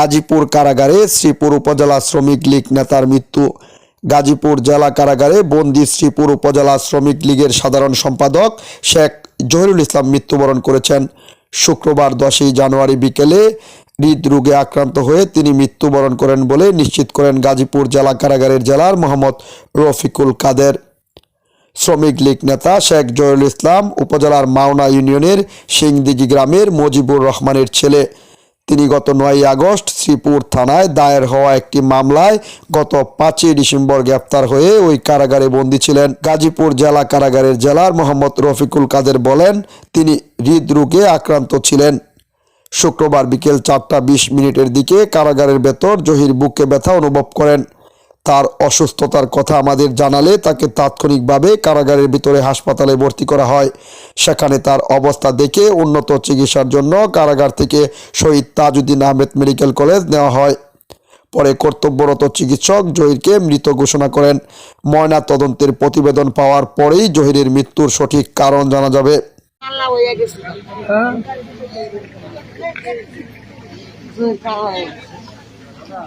গাজীপুর কারাগারে শ্রীপুর উপজেলা শ্রমিক লীগ নেতার মৃত্যু। গাজীপুর জেলা কারাগারে বন্দি শ্রীপুর উপজেলা শ্রমিক লীগের সাধারণ সম্পাদক শেখ জহিরুল ইসলাম মৃত্যুবরণ করেছেন। শুক্রবার দশই জানুয়ারি বিকেলে হৃদরোগে আক্রান্ত হয়ে তিনি মৃত্যুবরণ করেন বলে নিশ্চিত করেন গাজীপুর জেলা কারাগারের জেলার মোহাম্মদ রফিকুল কাদের। শ্রমিক লীগ নেতা শেখ জয়ুল ইসলাম উপজেলার মাওনা ইউনিয়নের সিংদিঘি গ্রামের মজিবুর রহমানের ছেলে। তিনি গত নয়ই আগস্ট শ্রীপুর থানায় দায়ের হওয়া একটি মামলায় গত পাঁচই ডিসেম্বর গ্রেপ্তার হয়ে ওই কারাগারে বন্দী ছিলেন। গাজীপুর জেলা কারাগারের জেলার মোহাম্মদ রফিকুল কাদের বলেন, তিনি হৃদরোগে আক্রান্ত ছিলেন। শুক্রবার বিকেল চারটা বিশ মিনিটের দিকে কারাগারের ভেতর জহির বুকে ব্যথা অনুভব করেন। তার অসুস্থতার কথা আমাদের জানালে তাকে তাৎক্ষণিকভাবে কারাগারের ভিতরে হাসপাতালে ভর্তি করা হয়। সেখানে তার অবস্থা দেখে উন্নত চিকিৎসার জন্য কারাগার থেকে শহীদ তাজউদ্দিন আহমেদ মেডিকেল কলেজ নেওয়া হয়। পরে কর্তব্যরত চিকিৎসক জহিরকে মৃত ঘোষণা করেন। ময়না তদন্তের প্রতিবেদন পাওয়ার পরেই জহিরের মৃত্যুর সঠিক কারণ জানা যাবে। Oh,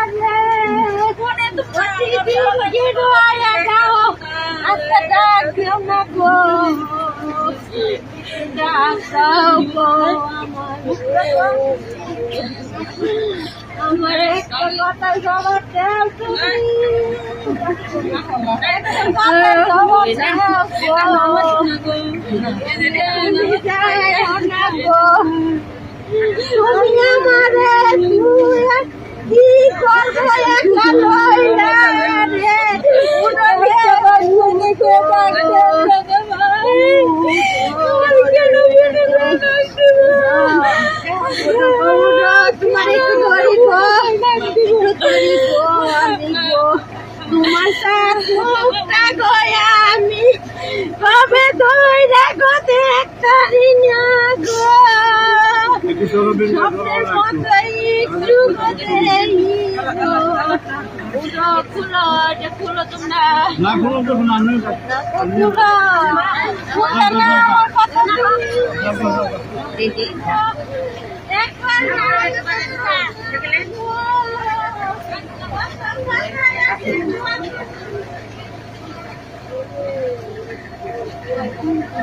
আমার একটা কথা সবার দেও তুমি আমারে কি করব একটা লইলা রে উড়ে তুমি কে তোমার একটু ধরিব তোমার সাথে গয়া আমি কবে ধরে গো দেখতারি না গো স্বপ্নের মতোই একটু খুলো খুলো যে খুলো তোমরা না কোনো কিছু না খুলো খুলো না আমার কথা একবার না जाते